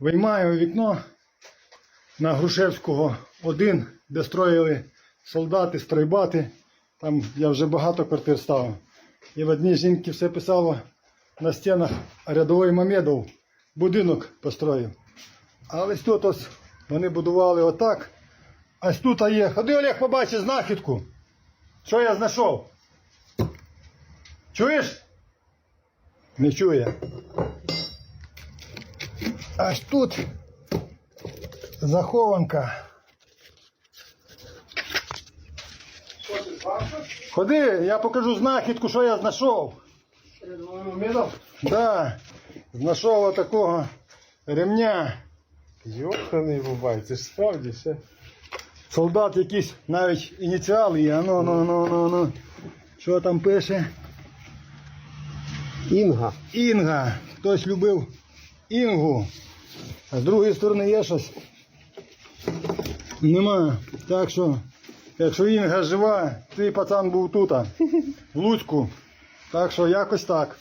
Виймаємо вікно на Грушевського 1, де строїли солдати, стройбати. Там я вже багато квартир ставив. І в одній жінки все писало на стінах рядовий Мамедов будинок построїв. А ось тут ось вони будували отак. А ось тут є. Ходи, Олег, побачиш знахідку. Що я знайшов? Чуєш? Не чує. Аж тут захованка. Ходи, я покажу знахідку, що я знайшов. Да, знайшов такого ремня. Йоханий бабай, це ж справді все. Солдат якийсь навіть ініціали є. Ну, ну, ну, ну, ну. Що там пише? Інга. Інга. Хтось любив Інгу. А з другої сторони є щось. Нема. Так що, якщо Інга жива, твій пацан був тут, в Луцьку. Так що якось так.